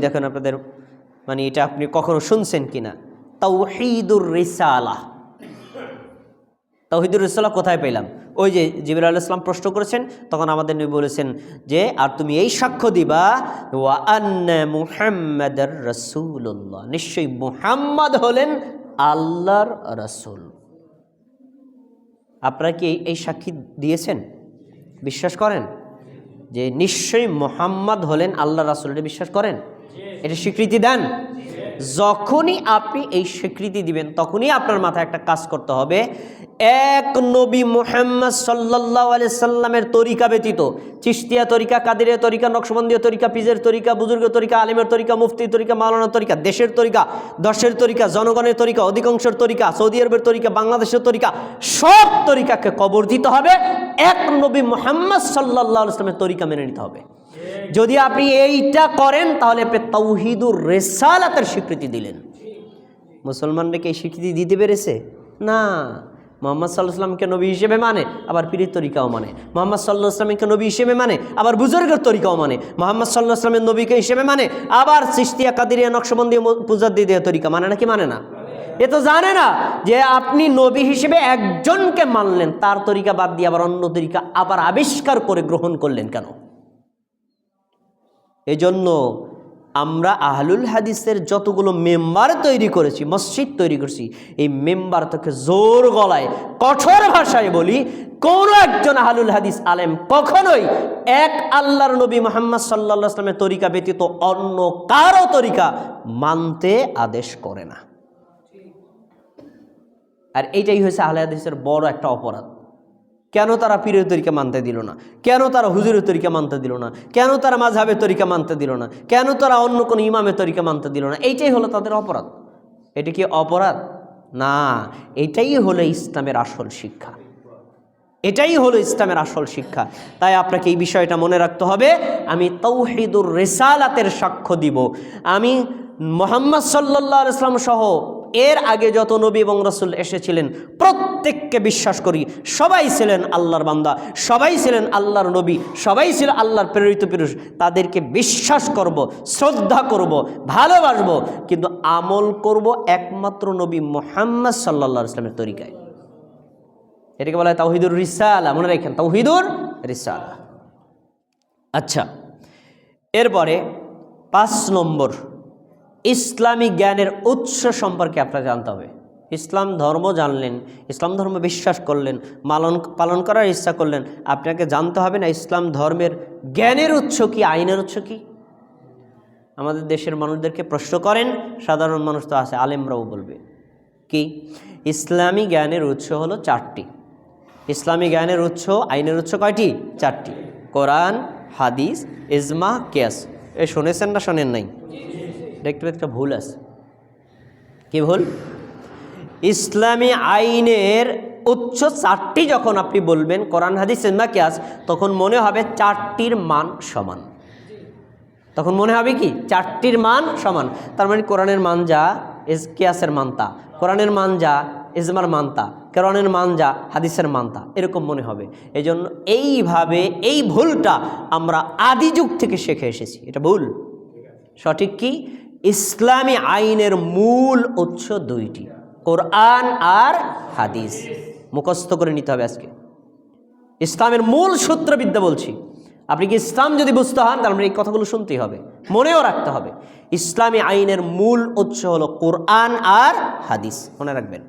দেখেন আপনাদের মানে এটা আপনি কখনো শুনছেন কিনা? তাওহিদুর রিসালা। তাওহিদুর রিসালা কোথায় পেলাম? ওই যে জিবির আল ইসলাম প্রশ্ন করেছেন, তখন আমাদের নবী বলেছেন যে, আর তুমি এই সাক্ষ্য দিবা, ওয়া আন্না নিশ্চয়ই মুহাম্মদ হলেন আল্লাহর রাসূল। আপনারা কি এই সাক্ষী দিয়েছেন? বিশ্বাস করেন? যে নিশ্চয়ই মোহাম্মদ হলেন আল্লাহ রাসুল, এটা বিশ্বাস করেন? এটা স্বীকৃতি দেন। যখনই আপনি এই স্বীকৃতি দিবেন, তখনই আপনার মাথায় একটা কাজ করতে হবে। এক নবী মোহাম্মদ সাল্লাহ সাল্লামের তরিকা ব্যতীত চিস্তিয়া তরিকা, কাদিরের তরিকা নকশবন্দীয় তরিকা পিজের তরিকা, বুজুর্গের তরিকা, আলিমের তরিকা, মুফতির তরিকা, মাওলানার তরিকা, দেশের তরিকা, দশের তরিকা, জনগণের তরিকা, অধিকাংশের তরিকা, সৌদি আরবের তরিকা, বাংলাদেশের তরিকা, সব তরিকাকে কবর দিতে হবে। এক নবী মোহাম্মদ সাল্লাহ ইসলামের তরিকা মেনে নিতে হবে। যদি আপনি এইটা করেন, তাহলে আপনি তৌহিদুর রেসালাতের স্বীকৃতি দিলেন। মুসলমানরা কি স্বীকৃতি দিতে পেরেছে? না। মোহাম্মদ সাল্লাহ সাল্লামকে নবী হিসেবে মানে আবার পীরের তরিকাও মানে। মোহাম্মদ সাল্লাহ আসলামকে নবী হিসেবে মানে আবার বুজুর্গের তরিকাও মানে। মোহাম্মদ সাল্লাহ আসলামের নবীকে হিসেবে মানে আবার সৃষ্টিয়া কাদিরিয়া নকশবন্দি পূজার দিয়ে দেওয়া তরিকা মানে নাকি মানে না? এ তো জানে না যে আপনি নবী হিসেবে একজনকে মানলেন, তার তরিকা বাদ দিয়ে আবার অন্য তরিকা আবার আবিষ্কার করে গ্রহণ করলেন কেন? এজন্য আমরা আহলুল হাদিসের যতগুলো মেম্বার তৈরি করেছি, মসজিদ তৈরি করেছি, এই মেম্বার তোকে জোর গলায়, কঠোর ভাষায় বলি, কোনো একজন আহলুল হাদিস আলেম কখনোই এক আল্লাহর নবী মোহাম্মদ সাল্লা আসলামের তরিকা ব্যতীত অন্য কারও তরিকা মানতে আদেশ করে না। আর এইটাই হয়েছে আহলে হাদিসের বড় একটা অপরাধ। কেন তারা পীরের তরিকা মানতে দিল না? কেন তারা হুজুরের তরিকা মানতে দিল না? কেন তারা মাঝহাবের তরিকা মানতে দিল না? কেন তারা অন্য কোনো ইমামের তরিকা মানতে দিল না? এইটাই হলো তাদের অপরাধ। এটা কি অপরাধ? না, এটাই হলো ইসলামের আসল শিক্ষা। এটাই হলো ইসলামের আসল শিক্ষা। তাই আপনাকে এই বিষয়টা মনে রাখতে হবে, আমি তৌহিদুর রেসালাতের সাক্ষ্য দিব। আমি মোহাম্মদ সাল্লাহ ইসলাম সহ এর আগে যত নবী এবং রসুল এসেছিলেন, প্রত্যেককে বিশ্বাস করি, সবাই ছিলেন আল্লাহর বান্দা, সবাই ছিলেন আল্লাহর নবী, সবাই ছিল আল্লাহর প্রেরিত পুরুষ। তাদেরকে বিশ্বাস করব, শ্রদ্ধা করব, ভালোবাসবো, কিন্তু আমল করব একমাত্র নবী মোহাম্মদ সাল্লাহ ইসলামের তরিকায়। এটাকে বলা হয় তাওহিদুর রিসালা। মনে রাখেন, তাওহিদুর রিসালা। আচ্ছা এরপরে পাঁচ নম্বর ইসলামী জ্ঞানের উৎস সম্পর্কে আপনার জানতে হবে। ইসলাম ধর্ম জানলেন, ইসলাম ধর্ম বিশ্বাস করলেন, মালন, পালন করার ইচ্ছা করলেন। আপনাকে জানতে হবে না ইসলাম ধর্মের জ্ঞানের উৎস কি, আইনের উৎস কি? আমাদের দেশের মানুষদেরকে প্রশ্ন করেন, সাধারণ মানুষ তো আছে, আলেমরাও বলবে। কি? ইসলামী জ্ঞানের উৎস হলো চারটি। ইসলামী জ্ঞানের উৎস, আইনের উৎস কয়টি? চারটি। কোরআন, হাদিস, ইজমা, কেয়াস। এ শুনেছেন না শোনেন নাই? দেখতে একটা ভুল আছে। কি ভুল? ইসলামী আইনের উচ্চ চারটি যখন আপনি বলবেন, কোরআন, হাদিস ইজমা কেয়াস, তখন মনে হবে চারটির মান সমান। তখন মনে হবে কি? চারটির মান সমান। তার মানে কোরআনের মান যা ইস কেয়াসের মানতা কোরআনের মান যা, ইজমার মানতা কোরআনের মান যা, হাদিসের মানতা এরকম মনে হবে। এই জন্য এইভাবে এই ভুলটা আমরা আদি যুগ থেকে শিখে এসেছি। এটা ভুল। সঠিক কি? ইসলামী আইনের মূল উৎস দুইটি, কোরআন আর হাদিস। মুখস্থ করে নিতে হবে আজকে। ইসলামের মূল সূত্রবিদ্যা বলছি। আপনি কি ইসলাম যদি বুঝতে হন, তাহলে এই কথাগুলো শুনতেই হবে। মনেও রাখতে হবে। ইসলামী আইনের মূল উৎস হলো কোরআন আর হাদিস। মনে রাখবেন।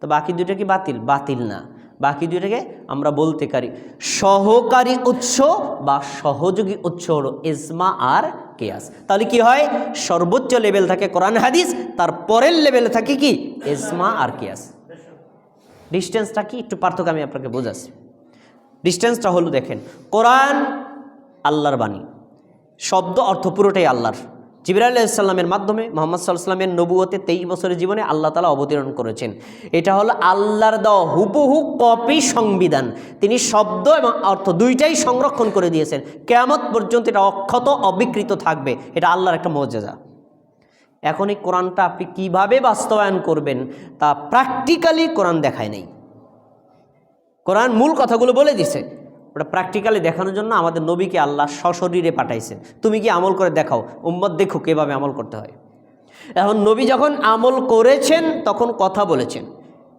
তো বাকি দুইটা কি বাতিল। বাতিল না। বাকি দুইটাকে আমরা বলতে পারি সহকারী উৎস বা সহযোগী উৎস হলো ইজমা আর কেয়াস। তাহলে কি হয়? সর্বোচ্চ লেভেল থাকে কোরআন হাদিস, তার পরের লেভেলে থাকে কি? এজমা আর কেয়াস। ডিস্টেন্সটা কি? একটু পার্থক্য আমি আপনাকে বোঝাচ্ছি। ডিস্টেন্সটা হলো দেখেন, কোরআন আল্লাহর বাণী, শব্দ অর্থ পুরোটাই আল্লাহর। জিবরা আলাইসাল্লামের মাধ্যমে মোহাম্মদ সাল্লামের নবুয়তে তেইশ বছরের জীবনে আল্লাহ তালা অবতীর্ণ করেছেন। এটা হলো আল্লাহর দেওয়া হুবহু কপি সংবিধান। তিনি শব্দ এবং অর্থ দুইটাই সংরক্ষণ করে দিয়েছেন। কেমত পর্যন্ত এটা অক্ষত অবিকৃত থাকবে। এটা আল্লাহর একটা মর্যাদা। এখন এই কোরআনটা আপনি কীভাবে বাস্তবায়ন করবেন তা প্র্যাকটিক্যালি কোরআন দেখায় নেই। কোরআন মূল কথাগুলো বলে দিছে। ওটা প্র্যাকটিক্যালি দেখানোর জন্য আমাদের নবীকে আল্লাহ সশরীরে পাঠাইছেন তুমি কি আমল করে দেখাও? উম্মত দেখো কীভাবে আমল করতে হয়। এখন নবী যখন আমল করেছেন, তখন কথা বলেছেন।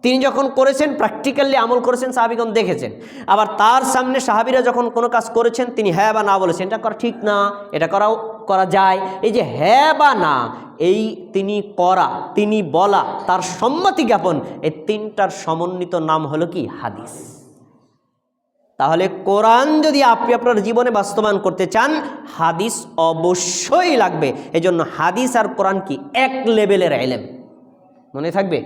তিনি যখন করেছেন প্র্যাকটিক্যালি আমল করেছেন, সাহাবিগণ দেখেছেন। আবার তার সামনে সাহাবিরা যখন কোনো কাজ করেছেন, তিনি হ্যাঁ বা না বলেছেন। এটা করা ঠিক না, এটা করাও করা যায়। এই যে হ্যাঁ বা না, এই তিনি করা, তিনি বলা, তার সম্মতি জ্ঞাপন, এই তিনটার সমন্বিত নাম হলো কি? হাদিস। তাহলে কোরআন যদি আপনি আপনার জীবনে বাস্তবায়ন করতে চান, হাদিস অবশ্যই লাগবে। এজন্য হাদিস আর কোরআন কি? এক লেভেলের এলেম। মনে থাকবে?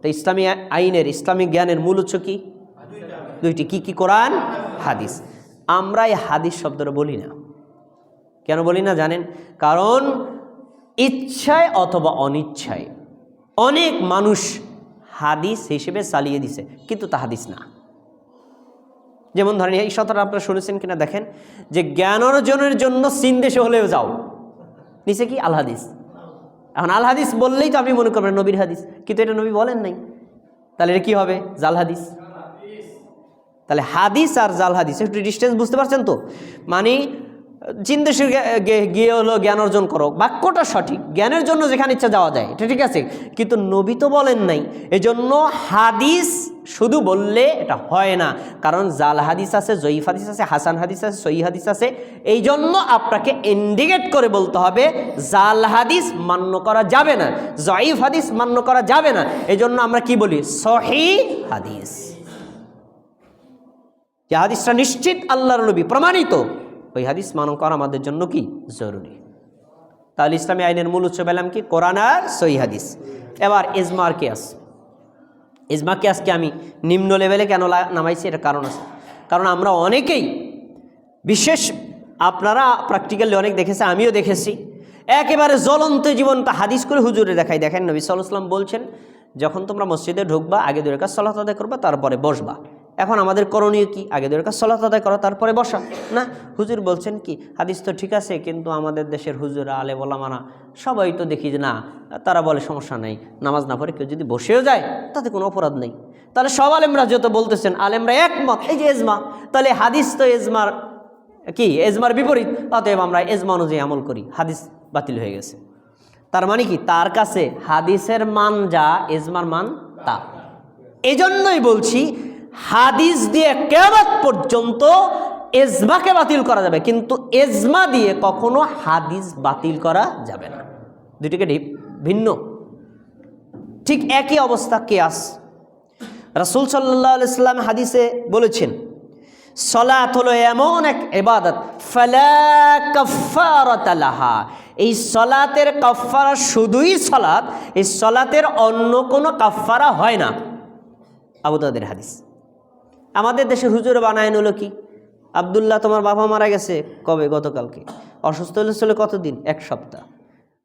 তো ইসলামী আইনের ইসলামিক জ্ঞানের মূল উৎস কি? দুইটি। কি কি কোরআন? হাদিস। আমরা এই হাদিস শব্দটা বলি না। কেন বলি না জানেন? কারণ ইচ্ছায় অথবা অনিচ্ছায় অনেক মানুষ হাদিস হিসেবে চালিয়ে দিছে, কিন্তু তা হাদিস না। যেমন ধরেন, এই কথাটা আপনারা শুনেছেন কিনা দেখেন, যে জ্ঞান অর্জনের জন্য চীন দেশে হলেও যাও। নিচে কি? আলহাদিস এখন আলহাদিস বললেই তো আপনি মনে করবেন নবীর হাদিস, কিন্তু এটা নবী বলেন নাই। তাহলে এটা কী হবে? জাল হাদিস। তাহলে হাদিস আর জাল হাদিস, একটু ডিস্টেন্স বুঝতে পারছেন তো? মানে চীন গিয়ে হলো জ্ঞান অর্জন করো। বাক্যটা সঠিক। জ্ঞানের জন্য যেখানে ইচ্ছা যাওয়া যায়, এটা ঠিক আছে। কিন্তু নবী তো বলেন নাই। এজন্য হাদিস শুধু বললে এটা হয় না। কারণ জাল হাদিস আছে, জয়ীফ হাদিস আছে, হাসান হাদিস আছে সহি হাদিস আছে। এই জন্য আপনাকে ইন্ডিকেট করে বলতে হবে, জাল হাদিস মান্য করা যাবে না। জয়ীফ হাদিস মান্য করা যাবে না। এই জন্য আমরা কি বলি? সহি হাদিস। যে হাদিসটা নিশ্চিত আল্লাহর নবী প্রমাণিত। ওই হাদিস মানব করা আমাদের জন্য কি? জরুরি। তাহলে ইসলামী আইনের মূল উৎস পেলাম কি? কোরআন আর সই হাদিস। এবার ইজমার কেয়াস। ইজমা কেয়াসকে আমি নিম্ন লেভেলে কেন নামাইছি? এটা কারণ আছে। কারণ আমরা অনেকেই, বিশেষ আপনারা প্র্যাকটিক্যালি অনেক দেখেছে আমিও দেখেছি। একেবারে জ্বলন্ত জীবনটা হাদিস করে হুজুরে দেখাই। দেখেন নবী সাল্লাম বলছেন, যখন তোমরা মসজিদে ঢুকবা, আগে দুই রেখা সলাত করবা, তারপরে বসবা। এখন আমাদের করণীয় কি? আগে রেখা সলাত আদায় করো, তারপরে বসা। না, হুজুর বলছেন কি, হাদিস তো ঠিক আছে, কিন্তু আমাদের দেশের হুজুরা আলে বলামানা সবাই তো দেখি যে না, তারা বলে সমস্যা নেই, নামাজ না পড়ে কেউ যদি বসেও যায়, তাতে কোনো অপরাধ নেই। তাহলে সব আলেমরা যত বলতেছেন, আলেমরা একমত, এই যে এজমা, তাহলে হাদিস তো এজমার কি, এজমার বিপরীত, অতএব আমরা এজমা অনুযায়ী আমল করি, হাদিস বাতিল হয়ে গেছে। তার মানে কি, তার কাছে হাদিসের মান যা, এজমার মান তা। এজন্যই বলছি হাদিস দিয়ে কেয়ামত পর্যন্ত এজমাকে বাতিল করা যাবে, কিন্তু এজমা দিয়ে কখনো হাদিস বাতিল করা যাবে না। দুটিকে ভিন্ন। ঠিক একই অবস্থা কেয়াস। রাসুল সাল্লাহ ইসলাম হাদিসে বলেছেন, সলাত হলো এমন এক এবাদত ফালা কাফারাত লাহা। এই সলাতের কাফারা শুধুই সলাত এই সলাতের অন্য কোনো কাফারা হয় না। আবুদাদের হাদিস। আমাদের দেশের হুজুরে বানায় হলো কি? আবদুল্লাহ তোমার বাবা মারা গেছে কবে গতকালকে? অসুস্থ হলে চলে কতদিন? এক সপ্তাহ।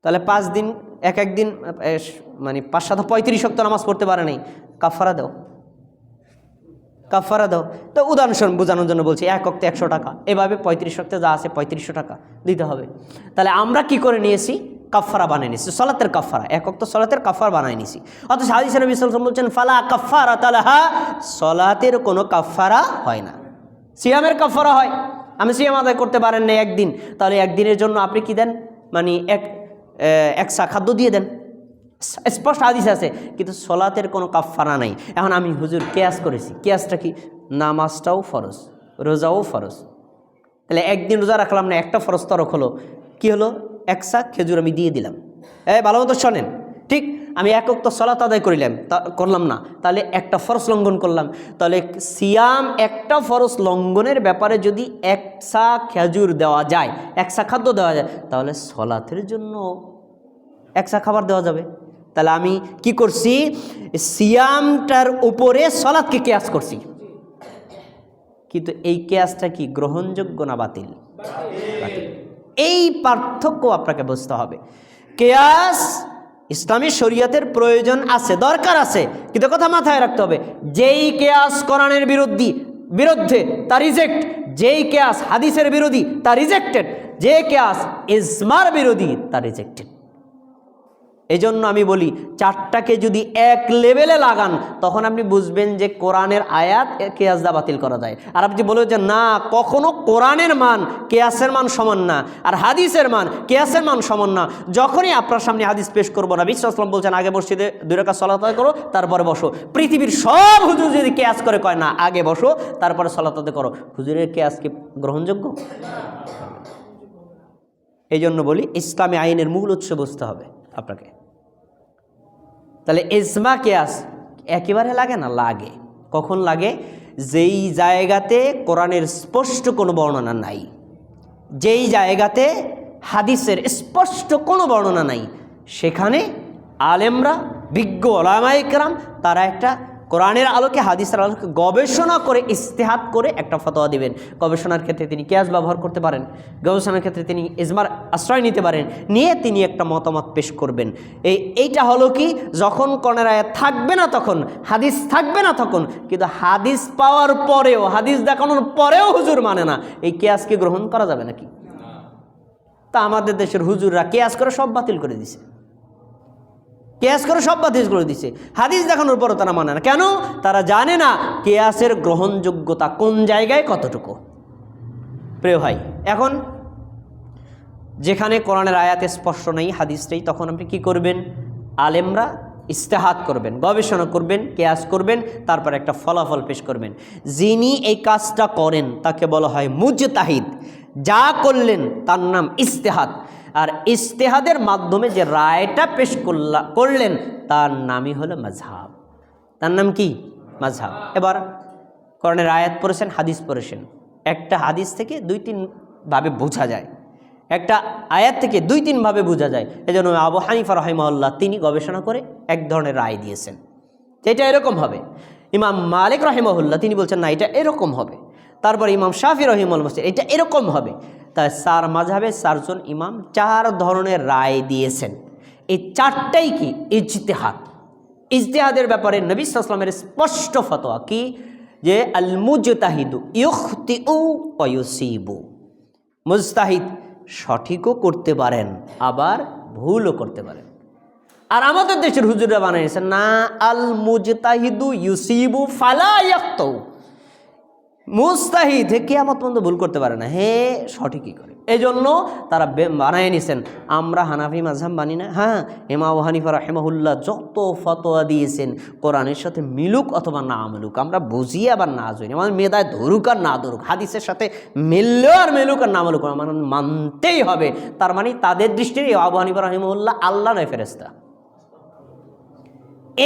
তাহলে পাঁচ দিন, এক এক দিন মানে পাঁচ সাত, পঁয়ত্রিশ সপ্তাহ নামাজ পড়তে পারে নাই। কাফারা দাও। কাফারা দাও। তো উদাহরণ বোঝানোর জন্য বলছি, এক অক্তে একশো টাকা। এভাবে পঁয়ত্রিশ অক্তে যা আছে পঁয়ত্রিশশো টাকা দিতে হবে। তাহলে আমরা কি করে নিয়েছি? কাফারা বানিয়ে নিয়েছি সলাতের কাফারা এক অক্ত সলাতের কাফার বানিয়ে নিয়েছি অথচ হাদিস নবী সাল্লাল্লাহু বলছেন, ফালা কাফারা তালাহা সলাতের কোনো কাফারা হয় না। সিয়ামের কাফারা হয়। আমি সিয়াম আদায় করতে পারেন না একদিন। তাহলে একদিনের জন্য আপনি কি দেন? মানে এক এক খাদ্য দিয়ে দেন। স্পষ্ট আদিস আছে, কিন্তু সলাতের কোনো কাফারা নাই। এখন আমি হুজুর কেয়াস করেছি। কেয়াসটা কি? নামাজটাও ফরজ, রোজাও ফরজ। তাহলে একদিন রোজা রাখলাম না, একটা ফরজ তরক হলো। কী হলো? এক শাক খেজুর আমি দিয়ে দিলাম। এ ভালো মতো শোনেন, ঠিক আমি একক তো সলাত আদায় করিলাম করলাম না, তাহলে একটা ফরস লঙ্ঘন করলাম। তাহলে সিয়াম একটা ফরস লঙ্ঘনের ব্যাপারে যদি একসা খেজুর দেওয়া যায় একসা খাদ্য দেওয়া যায়, তাহলে সলাতের জন্য একসা খাবার দেওয়া যাবে। তাহলে আমি কি করছি? সিয়ামটার উপরে সলাদকে কেয়াস করছি। কিন্তু এই কেয়াসটা কি গ্রহণযোগ্য না বাতিল। এই পার্থক্য আপনাকে বুঝতে হবে। কেয়াস, ইসলামী শরীয়তের প্রয়োজন আছে, দরকার আছে, কিন্তু কথা মাথায় রাখতে হবে, যেই কেয়াস কোরআনের বিরোধী বিরুদ্ধে, তা রিজেক্ট যেই কেয়াস হাদিসের বিরোধী, তা রিজেক্টেড যে কেয়াস ইজমার বিরোধী, তা রিজেক্টেড এই জন্য আমি বলি, চারটাকে যদি এক লেভেলে লাগান, তখন আপনি বুঝবেন যে কোরআনের আয়াত কেয়াসদা বাতিল করা যায়। আর আপনি বলবেন যে না, কখনো কোরআনের মান কেয়াসের মান সমান না, আর হাদিসের মান কেয়াসের মান সমান না, যখনই আপনার সামনে হাদিস পেশ করব না বিশ্বাসলাম বলছেন, আগে মসজিদে দুই রেখা সলাত করো, তারপরে বসো। পৃথিবীর সব হুজুর যদি কেয়াস করে কয়, না, আগে বসো, তারপরে সলাতাতে করো। হুজুরের কেয়াস কি গ্রহণযোগ্য? এই জন্য বলি, ইসলামী আইনের মূল উৎস বুঝতে হবে আপনাকে। তাহলে এজমা কেয়াস একেবারে লাগে না? লাগে। কখন লাগে? যেই জায়গাতে কোরআনের স্পষ্ট কোনো বর্ণনা নাই, যেই জায়গাতে হাদিসের স্পষ্ট কোনো বর্ণনা নাই, সেখানে আলেমরা, বিজ্ঞ ওলামাইকরাম তারা একটা কোরআনের আলোকে হাদিসের আলোকে গবেষণা করে ইস্তেহাত করে একটা ফতোয়া দিবেন। গবেষণার ক্ষেত্রে তিনি কেয়াস ব্যবহার করতে পারেন। গবেষণার ক্ষেত্রে তিনি ইজমার আশ্রয় নিতে পারেন। নিয়ে তিনি একটা মতামত পেশ করবেন। এই, এইটা হলো কি, যখন কর্ণের আয়াত থাকবে না তখন, হাদিস থাকবে না তখন, কিন্তু হাদিস পাওয়ার পরেও, হাদিস দেখানোর পরেও হুজুর মানে না। এই কেয়াসকে গ্রহণ করা যাবে নাকি? তা আমাদের দেশের হুজুররা কেয়াস করে সব বাতিল করে দিছে। কেয়াস করে সব বাতিল দিছে। হাদিস দেখানোর পরও তারা মানে না। কেন? তারা জানে না কেয়াসের গ্রহণযোগ্যতা কোন জায়গায় কতটুকু। প্রিয় ভাই, এখন যেখানে কোরআনের আয়াতে স্পষ্ট নেই হাদিসটাই তখন আপনি কি করবেন? আলেমরা ইস্তেহাত করবেন, গবেষণা করবেন, কেয়াস করবেন, তারপর একটা ফলাফল পেশ করবেন। যিনি এই কাজটা করেন, তাকে বলা হয় মুজতাহিদ। যা করলেন, তার নাম ইস্তেহাদ আর ইস্তেহাদের মাধ্যমে যে রায়টা পেশ করলা, করলেন, তার নামই হলো মাঝহাব তার নাম কি? মাঝহাব এবার করণের আয়াত পড়েছেন, হাদিস পড়েছেন। একটা হাদিস থেকে দুই তিন ভাবে বোঝা যায়। একটা আয়াত থেকে দুই তিনভাবে বোঝা যায়। এই জন্য আবু হানিফা রহিমাল্লাহ তিনি গবেষণা করে এক ধরনের রায় দিয়েছেন। এটা এরকম হবে। ইমাম মালিক রহিমহুল্লাহ, তিনি বলছেন, না, এটা এরকম হবে। তারপর ইমাম শাফি রহিমুল বলছেন, এটা এরকম হবে। তাই সার মাঝাবে চারজন ইমাম চার ধরনের রায় দিয়েছেন। এই চারটাই কি? ইজতেহাদ। ইজতেহাদের ব্যাপারে নবী সাল্লামের স্পষ্ট ফতোয়া কি? যে আল মুজতাহিদু ইউখতি উ অয়ুসিবু মুজতাহিদ সঠিকও করতে পারেন, আবার ভুলও করতে পারেন। আর আমাদের দেশের হুজুরা বানিয়েছে না আল মুজতাহিদু ইউসিবু ফালা ইয়াক্তউ মুস্তাহিদ হে কেয়ামত পর্যন্ত ভুল করতে পারে না। হে সঠিকই করে। এই জন্য তারা বানায় নিছেন। আমরা হানাফি মাঝহাব মানি না। হ্যাঁ হেমাউ হানিফা রাহেমাহুল্লাহ যত ফতোয়া দিয়েছেন, কোরআনের সাথে মিলুক অথবা না মিলুক, আমরা বুঝি আবার না জুই আমাদের মেদায় ধরুক আর না ধরুক, হাদিসের সাথে মিললেও আর মিলুক আর না মিলুক আমার মানতেই হবে। তার মানে তাদের দৃষ্টির আবু হানিফা রাহিমুল্লাহ আল্লাহ নয় ফেরেস্তা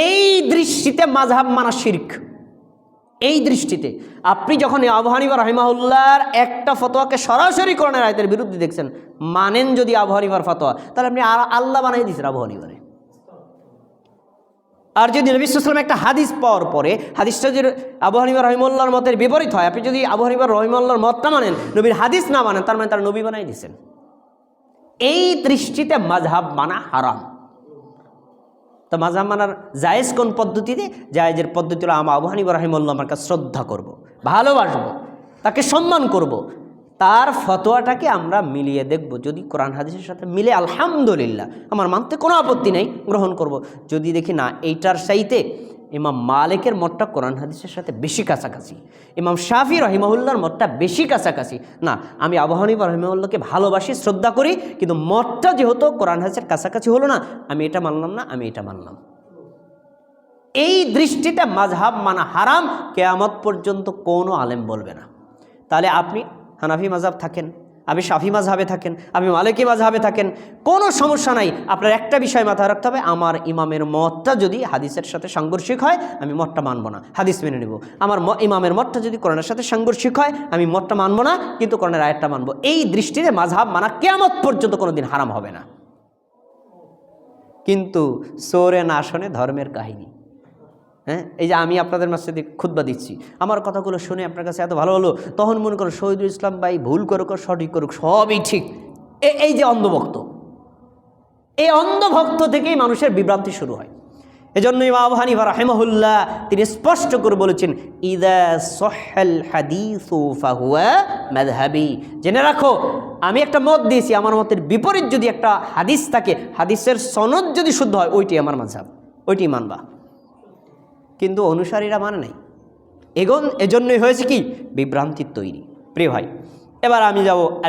এই দৃষ্টিতে মাঝহাব মানা শির্ক। এই দৃষ্টিতে আপনি যখন এই আবু হানিফা রহিমাউল্লাহর একটা ফতোয়াকে সরাসরি করণের আয়তের বিরুদ্ধে দেখছেন, মানেন যদি আবু হানিফার ফতোয়া, তাহলে আপনি আল্লাহ বানাই দিচ্ছেন আবু হানিফারে। আর যদি নবী সাল্লাম একটা হাদিস পাওয়ার পরে, হাদিসটা যদি আবু হানিফা রহিমুল্লাহর মতের বিপরীত হয়, আপনি যদি আবু হানিফা রহিমুল্লাহর মতটা মানেন, নবীর হাদিস না মানেন, তার মানে তার নবী বানাই দিচ্ছেন এই দৃষ্টিতে মাঝহাব মানা হারাম। তো মাঝাব মানার জায়েজ কোন পদ্ধতিতে জায়েজের পদ্ধতি হলো আমা আবু হানিফা রাহিমুল্লাহ আমার কাছে শ্রদ্ধা করব। ভালোবাসবো, তাকে সম্মান করব। তার ফতোয়াটাকে আমরা মিলিয়ে দেখব, যদি কোরআন হাদিসের সাথে মিলে, আলহামদুলিল্লাহ আমার মানতে কোনো আপত্তি নেই, গ্রহণ করব। যদি দেখি না, এইটার চাইতে ইমাম মালিকের মতটা কোরআন হাদিসের সাথে বেশি কাছাকাছি। ইমাম শাফি রহিমাহুল্লার মতটা বেশি কাছাকাছি। না, আমি আবু হানিফা রহিমাহুল্লাহকে ভালোবাসি, শ্রদ্ধা করি, কিন্তু মতটা যেহেতু কোরআন হাদিসের কাছাকাছি হলো না, আমি এটা মানলাম না, আমি এটা মানলাম। এই দৃষ্টিতে মাঝহাব মানা হারাম, কেয়ামত পর্যন্ত কোনো আলেম বলবে না। তাহলে আপনি হানাফি মাঝহাব থাকেন। আপনি শাফি মাঝহাবে থাকেন আপনি মালিকি মাঝহাবে থাকেন, কোনো সমস্যা নাই। আপনার একটা বিষয় মাথায় রাখতে হবে, আমার ইমামের মতটা যদি হাদিসের সাথে সাংঘর্ষিক হয়, আমি মতটা মানব না। হাদিস মেনে নেব। আমার ইমামের মতটা যদি কোরআনের সাথে সাংঘর্ষিক হয়, আমি মতটা মানব না, কিন্তু কোরআনের আয়াতটা মানব। এই দৃষ্টিতে মাঝহাব মানা কেয়ামত পর্যন্ত কোনো দিন হারাম হবে না। কিন্তু সোরে না শোনে ধর্মের কাহিনী। হ্যাঁ? এই যে আমি আপনাদের মাঝে খুদ্া দিচ্ছি। আমার কথাগুলো শুনে আপনার কাছে এত ভালো হলো, তখন মনে করো শহীদুল ইসলাম ভাই ভুল করুক আর সঠিক করুক, সবই ঠিক। এই যে অন্ধভক্ত, এই অন্ধভক্ত থেকেই মানুষের বিভ্রান্তি শুরু হয়। এজন্য ইমাম হানিফা রাহেমাহুল্লাহ তিনি স্পষ্ট করে বলেছেন, ইদা সহেল হাদিসু ফাহুয়া মাযহাবি। জেনে রাখো, আমি একটা মত দিয়েছি, আমার মতের বিপরীত যদি একটা হাদিস থাকে, হাদিসের সনদ যদি শুদ্ধ হয়, ওইটি আমার মাঝহাব ওইটি মানবা। কিন্তু অনুসারীরা মানে নাই। এগন এজন্যই হয়েছে কি? বিভ্রান্তির তৈরি। প্রিয় ভাই, এবার আমি যাব